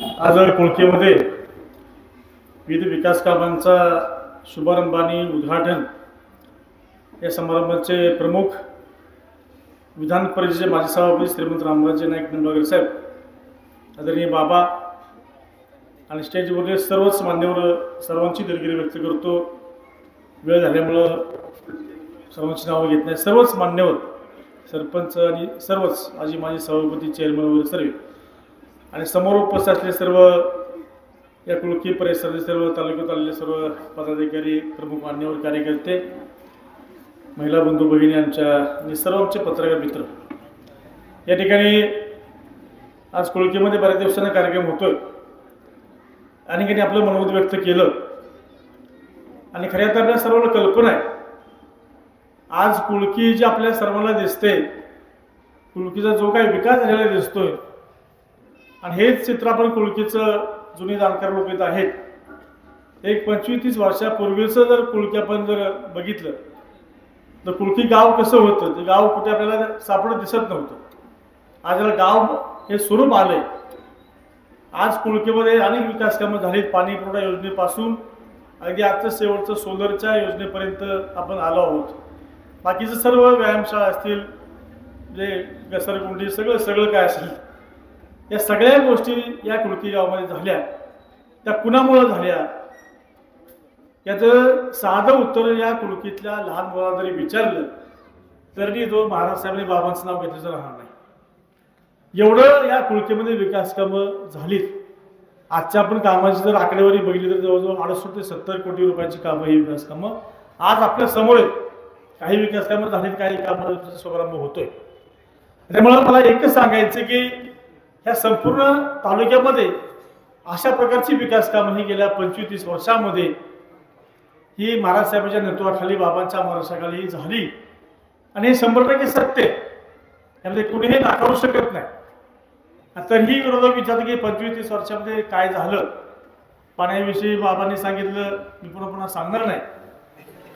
आज कोळकेमध्ये विविध विकास कामांचा शुभारंभ आणि उद्घाटन या समारंभाचे प्रमुख विधान परिषदेचे माजी सभापती श्रीमंत रामराजे नाईक निंबाळकर साहेब आदरणीय बाबा आणि स्टेजवरील सर्वच मान्यवर सर्वांची दिलगिरी व्यक्त करतो. वेळ झाल्यामुळं सर्वांची नावं घेत नाही. सर्वच मान्यवर सरपंच आणि सर्वच आजी माजी सभापती चेअरमन वगैरे सर्व आणि समोर उपस्थित असले सर्व या कुळकी परिसरातील सर्व तालुक्यात आलेले सर्व पदाधिकारी प्रमुख मान्यवर कार्यकर्ते महिला बंधू भगिनी आमच्या आणि सर्व आमचे पत्रकार मित्र. या ठिकाणी आज कुळकीमध्ये बऱ्याच दिवसांना कार्यक्रम होतोय. आणि त्यांनी आपलं मनोमत व्यक्त केलं. आणि खऱ्या तर आपल्या सर्वांना कल्पना आहे. आज कुळकी जी आपल्या सर्वांना दिसते कुळकीचा जो काही विकास झालेला दिसतोय आणि हेच चित्र आपण कुळकीचं जुनी जाणकार लोक इथं आहेत. एक पंचवीस तीस वर्षापूर्वीचं जर कुळकी आपण जर बघितलं तर कुळकी गाव कसं होतं? ते गाव कुठे आपल्याला सापडत दिसत नव्हतं. आज याला गाव हे स्वरूप आलंय. आज कुळकीमध्ये अनेक विकास कामं झालीत. पाणी पुरवठा योजनेपासून अगदी आजचं शेवटचं सोलरच्या योजनेपर्यंत आपण आलो आहोत. बाकीचं सर्व व्यायामशाळा असतील जे घसरगुंडी सगळं सगळं काय असेल या सगळ्या गोष्टी या कुळकी गावामध्ये झाल्या. त्या कुणामुळं झाल्या? याचं साधं उत्तर या कुळकीतल्या लहान मुलाला जरी विचारलं तरी तो महाराज साहेबांनी बाबांचं नाव घेतल्याचं राहणार नाही. एवढं या कुळकीमध्ये विकास कामं झालीत. आजच्या आपण कामाची जर आकडेवारी बघितली तर जवळजवळ अडुसष्ट ते सत्तर कोटी रुपयांची कामं ही विकास कामं आज आपल्यासमोर आहेत काही विकास कामं झालीत काही कामं शुभारंभ होतोय. त्यामुळं मला एकच सांगायचं की ह्या संपूर्ण तालुक्यामध्ये अशा प्रकारची विकास कामं ही गेल्या पंचवीस तीस वर्षामध्ये ही महाराज साहेबांच्या नेतृत्वाखाली बाबांच्या महाराष्ट्राखाली झाली. आणि हे शंभर टक्के सत्य यामध्ये कुणीही नाकारू शकत नाही. तरीही विरोधक विचारतो की पंचवीस तीस वर्षामध्ये काय झालं? पाण्याविषयी बाबांनी सांगितलं मी पुन्हा पुन्हा सांगणार नाही.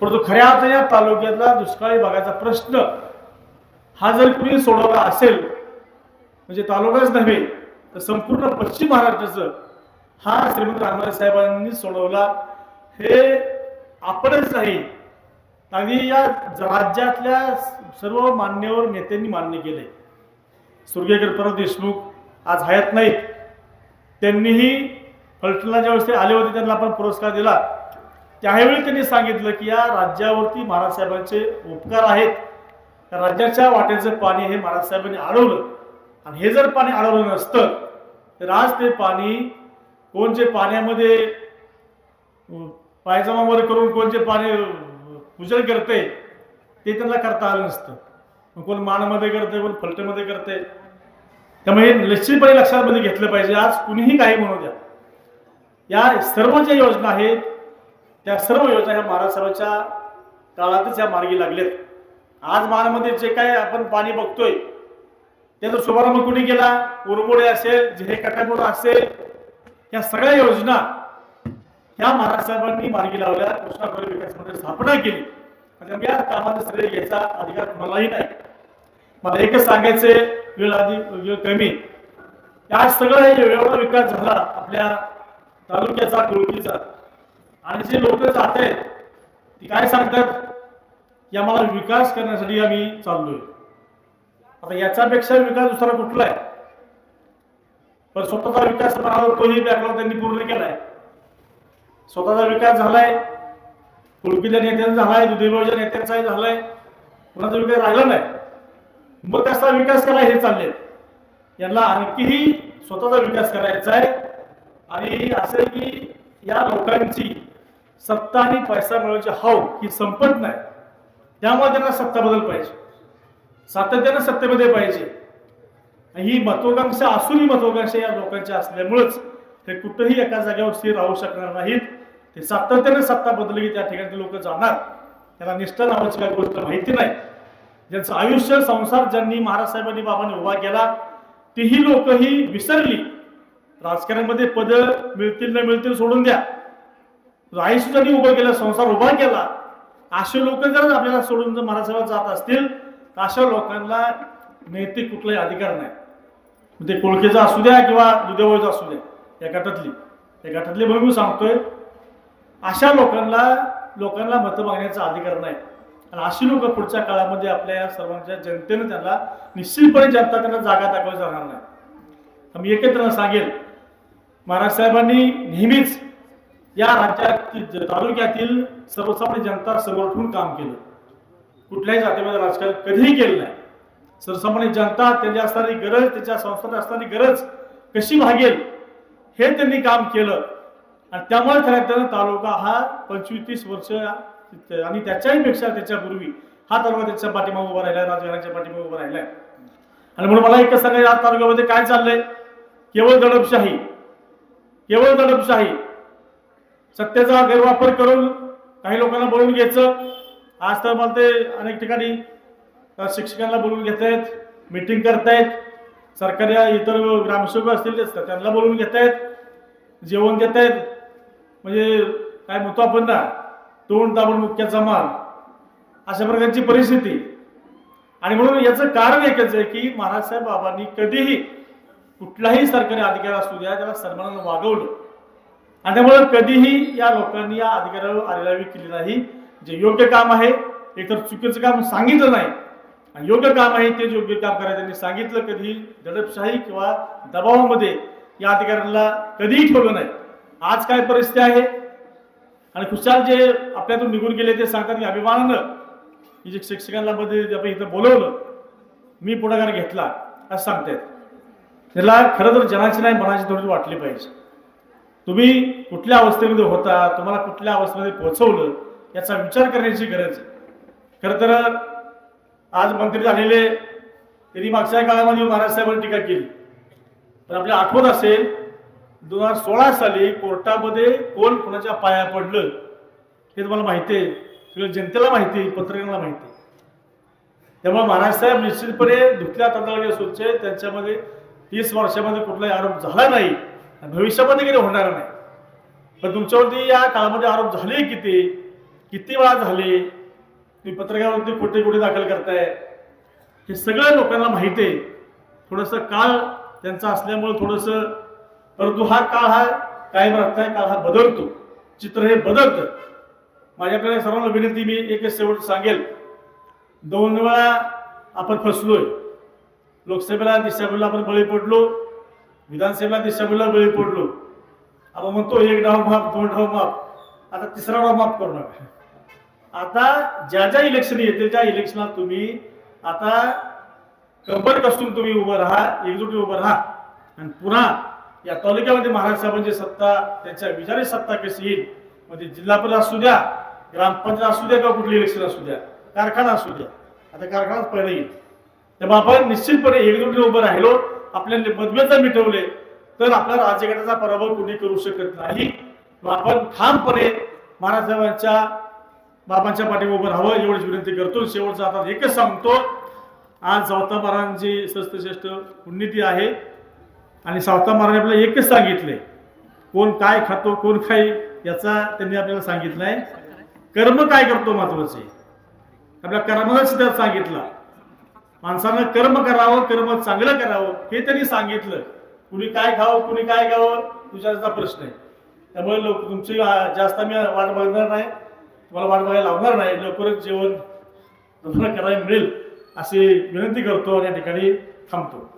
परंतु खऱ्या अर्थाने या तालुक्यातला दुष्काळी भागाचा प्रश्न हा जर कुणी सोडवला असेल म्हणजे तालुकाच नव्हे तर संपूर्ण पश्चिम महाराष्ट्राचं हा श्रीमंत रामराज साहेबांनी सोडवला. हे आपणच नाही आणि या राज्यातल्या सर्व मान्यवर नेत्यांनी मान्य केले. स्वर्गीय परत देशमुख आज हयात नाहीत. त्यांनीही फलटणला ज्यावेळेस ते आले होते त्यांना आपण पुरस्कार दिला. त्यावेळी त्यांनी सांगितलं की या राज्यावरती महाराज साहेबांचे उपकार आहेत. राज्याच्या वाटेचं पाणी हे महाराज साहेबांनी अडवलं. आणि हे जर पाणी अडवलं नसतं तर आज ते पाणी कोणचे पाण्यामध्ये पायजमा वगैरे करून कोणचे पाणी पूजन करते ते त्यांना करता आलं नसतं. कोण मानमध्ये करते कोण फलटेमध्ये करते त्यामुळे हे निश्चितपणे लक्षात मध्ये घेतलं पाहिजे. आज कुणीही काही म्हणू द्या. या सर्व ज्या योजना आहेत. त्या सर्व योजना ह्या महाराज साहेबांच्या काळातच या मार्गी लागल्यात. आज मानामध्ये जे काय आपण पाणी बघतोय त्याचा शुभारंभ कुणी केला? उरमोडे असेल जिहे कटापूर असेल या सगळ्या योजना ह्या महाराष्ट्रांनी मार्गी लावल्या. कृष्णाखोरे विकास मंडळ स्थापना केली. म्हणजे या कामाचा श्रेय घ्यायचा अधिकार कोणालाही नाही. मला एकच सांगायचे वेळ आधी वेळ कमी. या सगळं एवढा विकास झाला आपल्या तालुक्याचा कुळकीचा. आणि जे लोक जात आहेत ती काय सांगतात? की आम्हाला विकास करण्यासाठी आम्ही चाललोय. आता याच्यापेक्षा विकास दुसरा कुठला आहे पण स्वतःचा विकास म्हणाला तोही बॅकलॉग त्यांनी पूर्ण केलाय. स्वतःचा विकास झालाय. कुळपीच्या नेत्यांचा झालाय दुधीबाच्या नेत्यांचाही झालाय. कुणाचा विकास राहिला नाही. मग त्याचा विकास करा हे चालले यांना आणखीही स्वतःचा विकास करायचा आहे. आणि असं आहे की या लोकांची सत्ता आणि पैसा मिळवण्याची हाव ही संपत नाही. त्यामुळे त्यांना सत्ता बदल पाहिजे. सातत्यानं सत्तेमध्ये पाहिजे. ही महत्वाकांक्षा असूनही महत्वाकांक्षा या लोकांच्या असल्यामुळंच ते कुठंही एका जागेवर स्थिर राहू शकणार नाहीत. ते सातत्याने सत्ता बदलली त्या ठिकाणी लोक जाणार. त्याला निष्ठा नावाची काही गोष्ट माहिती नाही. ज्यांचं आयुष्य संसार ज्यांनी महाराज साहेबांनी बाबांनी उभा केला तीही लोक ही विसरली. राजकारणामध्ये पद मिळतील न मिळतील सोडून द्या. आयुष्य ज्यांनी उभं केलं संसार उभा केला. असे लोक जर आपल्याला सोडून जर महाराज साहेब जात असतील तर अशा लोकांना नैतिक कुठलाही अधिकार नाही. म्हणजे ते कोळखेचा असू द्या किंवा दुधेवळचा असू द्या या गटातली. या गटातली म्हणून मी सांगतोय अशा लोकांना लोकांना मतं मागण्याचा अधिकार नाही. आणि अशी लोक पुढच्या काळामध्ये आपल्या या सर्वांच्या जनतेनं त्यांना निश्चितपणे जनता त्यांना जागा दाखवली जाणार नाही. मी एकत्र सांगेल महाराज साहेबांनी नेहमीच या राज्यातील तालुक्यातील सर्वसामान्य जनता समोर ठेवून काम केलं. कुठल्याही जातीमध्ये राजकारण कधीही केलं नाही. सर्वसामान्य जनता त्यांची असणारी गरज त्याच्या संस्थांची असणारी गरज कशी भागेल हे त्यांनी काम केलं. आणि त्यामुळे खऱ्या अर्थानं तालुका हा पंचवीस तीस वर्ष आणि त्याच्याही पेक्षा त्याच्यापूर्वी हा तालुका त्याच्या पाठीमागे उभा राहिला राजकारणाच्या पाठीमागे उभा राहिलाय. आणि म्हणून मला एकच सांगायचं या तालुक्यामध्ये काय चाललंय? केवळ दडपशाही. केवळ दडपशाही. सत्तेचा गैरवापर करून काही लोकांना बोलून घ्यायचं. आज तर मला ते अनेक ठिकाणी शिक्षकांना बोलून घेत आहेत मिटिंग करतायत. सरकारी इतर ग्रामसेवक असतील त्यांना बोलून घेत आहेत जेवण घेत आहेत म्हणजे काय म्हणतो आपण ना तोंड दाबून मुख्याचा माल. अशा प्रकारची परिस्थिती. आणि म्हणून याचं कारण एकच आहे की महाराजसाहेब बाबांनी कधीही कुठलाही सरकारी अधिकारी असू द्या त्याला सन्मानानं वागवलं. आणि त्यामुळे कधीही या लोकांनी या अधिकाऱ्यावर आलेला केली नाही. जे योग्य काम आहे एकतर चुकीचं काम सांगितलं नाही. आणि योग्य काम आहे तेच योग्य काम करायचं त्यांनी सांगितलं कधी दडपशाही किंवा दबावामध्ये या अधिकाऱ्यांना कधीही ठेवलं नाही. आज काय परिस्थिती आहे? आणि खुशाल जे आपल्यातून निघून गेले ते सांगतात की अभिमानानं की जे शिक्षकांना मध्ये आपण इथं बोलवलं मी पुढाकार घेतला असं सांगतायत. त्याला खरं तर जनाची नाही मनाची थोडी वाटली पाहिजे. तुम्ही कुठल्या अवस्थेमध्ये होता तुम्हाला कुठल्या अवस्थेमध्ये पोहोचवलं याचा विचार करण्याची गरज आहे. खरं तर आज मंत्री झालेले त्यांनी मागच्या काळामध्ये महाराज साहेबांनी टीका केली. पण आपल्या आठवत असेल दोन हजार सोळा साली कोर्टामध्ये कोण कोणाच्या पाया पडलं हे तुम्हाला माहिती आहे. सगळं जनतेला माहिती आहे पत्रकारांना माहिती आहे. त्यामुळे महाराज साहेब निश्चितपणे धुतल्या तांदळाचे स्वच्छ आहे त्यांच्यामध्ये तीस वर्षामध्ये कुठलाही आरोप झाला नाही आणि भविष्यामध्ये काही होणार नाही. पण तुमच्यावरती या काळामध्ये आरोप झाले किती किती वेळा झाले? तुम्ही पत्रकारावरती खोटे खोटे दाखल करताय. हे सगळं लोकांना माहिती आहे. थोडंसं काळ त्यांचा असल्यामुळं थोडंसं परंतु हा काळ हा कायम राहताय काळ हा बदलतो. चित्र हे बदलतं. माझ्याकडे सर्वांना विनंती मी एकच शेवट सांगेल. दोन वेळा आपण फसलोय. लोकसभेला दिशाभूलला आपण बळी पडलो. विधानसभेला दिशाभूलला बळी पडलो. आपण म्हणतो एक डाव माफ दोन डाव माफ. आता तिसरा डाव माफ करू नका. आता ज्या ज्या इलेक्शन येते त्या इलेक्शनात तुम्ही आता कंबर कसून तुम्ही उभं राहा एकजुटी उभं राहा. आणि पुन्हा या तालुक्यामध्ये महाराज साहेबांची सत्ता त्यांच्या विचारी सत्ता कशी येईल? म्हणजे जिल्हा परिषद असू द्या ग्रामपंचायत असू द्या किंवा कुठली इलेक्शन असू द्या कारखाना असू द्या. आता कारखानाच पहिला येईल. तेव्हा आपण निश्चितपणे एकजुटीने उभं राहिलो आपल्या मतभेद जर मिटवले तर आपल्या राज्यघटाचा पराभव कुणी करू शकत नाही. व आपण ठामपणे महाराज साहेबांच्या बाबांच्या पाठीवर उभं राहावं एवढीच विनंती करतो. शेवटचा आता एकच सांगतो. आज सावता महाराजांची सस्तश्रेष्ठ पुण्यती आहे. आणि सावता महाराज आपल्याला एकच सांगितले. कोण काय खातो कोण काय याचा त्यांनी आपल्याला सांगितलंय. कर्म काय करतो महत्त्वाचे? आपल्या कर्मालाच त्यात सांगितलं. माणसानं कर्म करावं कर्म चांगलं करावं हे त्यांनी सांगितलं. कुणी काय खावं कुणी काय खावं तुझ्याचा प्रश्न आहे. त्यामुळे लोक तुमची जास्त मी वाट बघणार नाही. तुम्हाला वाट बघायला लावणार नाही. लवकरच जेवण तुम्हाला करायला मिळेल अशी विनंती करतो आणि या ठिकाणी थांबतो.